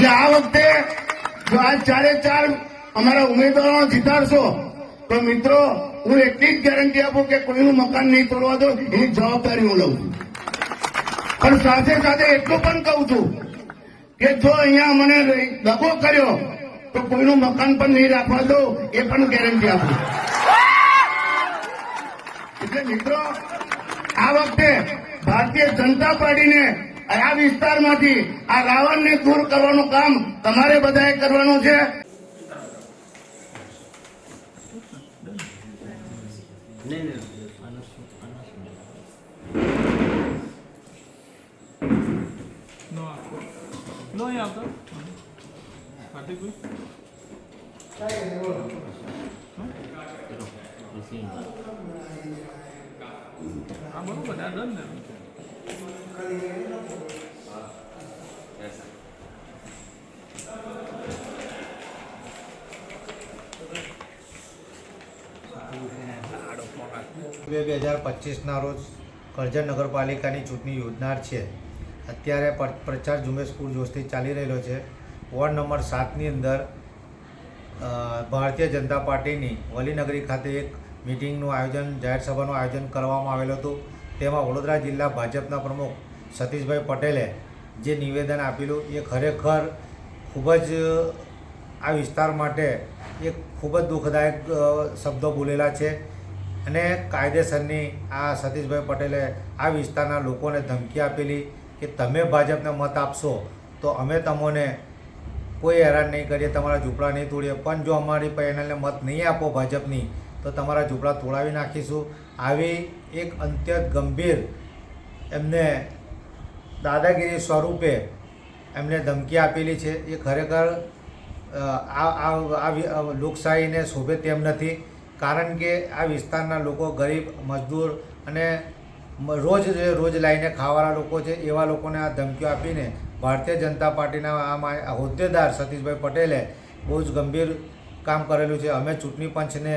એટલે આ વખતે જો આ ચારે ચાર અમારા ઉમેદવારો જીતાડશો તો મિત્રો, હું એટલી જ ગેરંટી આપું કે કોઈનું મકાન નહીં તોડવા દો એની જવાબદારી હું લઉં છું. પણ સાથે સાથે એટલું પણ કહું છું કે જો અહીંયા મને દગો કર્યો, તો કોઈનું મકાન પણ નહીં રાખવા દો એ પણ ગેરંટી આપું. એટલે મિત્રો, આ વખતે ભારતીય જનતા પાર્ટીને આ વિસ્તારમાંથી આ રાવણને દૂર કરવાનું કામ તમારે બધાએ કરવાનું છે. આ બધું બધા ને બે બે હજાર પચીસના રોજ કરજણ નગરપાલિકાની ચૂંટણી યોજનાર છે. અત્યારે પ્રચાર ઝુંબેશ પૂરજોશથી ચાલી રહેલો છે. વોર્ડ નંબર સાતની અંદર ભારતીય જનતા પાર્ટીની વલીનગરી ખાતે એક મિટિંગનું આયોજન, જાહેર સભાનું આયોજન કરવામાં આવેલું હતું. તેમાં વડોદરા જિલ્લા ભાજપના પ્રમુખ સતીશભાઈ પટેલે જે નિવેદન આપેલું, એ ખરેખર ખૂબ જ આ વિસ્તાર માટે એક ખૂબ જ દુઃખદાયક શબ્દો બોલેલા છે. અને કાયદેસરની આ સતીશભાઈ પટેલે આ વિસ્તારના લોકોને ધમકી આપેલી કે તમે ભાજપને મત આપશો, તો અમે તમને કોઈ હેરાન નહીં કરીએ, તમારા ઝૂંપડા નહીં તોડીએ. પણ જો અમારી પેનલને મત નહીં આપો ભાજપની, તો તમારા ઝૂંપડા તોડાવી નાખીશું. આવી એક અત્યંત ગંભીર એમને દાદાગીરી સ્વરૂપે એમને ધમકી આપેલી છે. એ ખરેખર આ આ લોકશાહીને શોભે તેમ નથી. કારણ કે આ વિસ્તારના લોકો ગરીબ, મજદૂર અને રોજ રોજ લાઈને ખાવાના લોકો છે, એવા લોકોને આ ધમકીઓ આપીને ભારતીય જનતા પાર્ટીના આ હોદ્દેદાર સતીશભાઈ પટેલે બહુ જ ગંભીર કામ કરેલું છે. અમે ચૂંટણી પંચને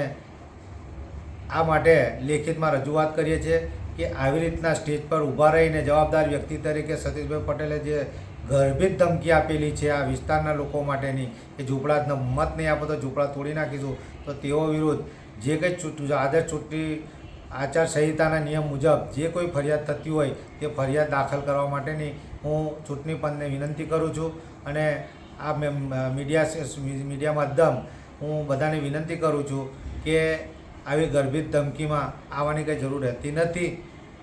આ માટે લેખિતમાં રજૂઆત કરીએ છીએ. કે આવી રીતના સ્ટેજ પર ઊભા રહીને જવાબદાર વ્યક્તિ તરીકે સતીશભાઈ પટેલે જે ગર્ભિત ધમકી આપેલી છે આ વિસ્તારના લોકો માટેની, કે ઝૂંપડા મત નહીં આપો તો ઝૂંપડા તોડી નાખીશું, તો તેઓ વિરુદ્ધ જે કંઈ આદર્શ ચૂંટણી આચાર સંહિતાના નિયમ મુજબ જે કોઈ ફરિયાદ થતી હોય તે ફરિયાદ દાખલ કરવા માટેની હું ચૂંટણી પંચને વિનંતી કરું છું અને આ મીડિયા મીડિયા માધ્યમ હું બધાને વિનંતી કરું છું કે આવી ગર્ભિત ધમકીમાં આવવાની કંઈ જરૂર રહેતી નથી.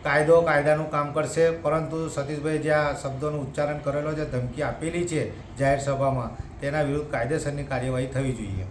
કાયદો કાયદાનું કામ કરશે, પરંતુ સતીશભાઈ જે આ શબ્દોનું ઉચ્ચારણ કરેલો છે, ધમકી આપેલી છે જાહેર સભામાં, તેના વિરુદ્ધ કાયદેસરની કાર્યવાહી થવી જોઈએ.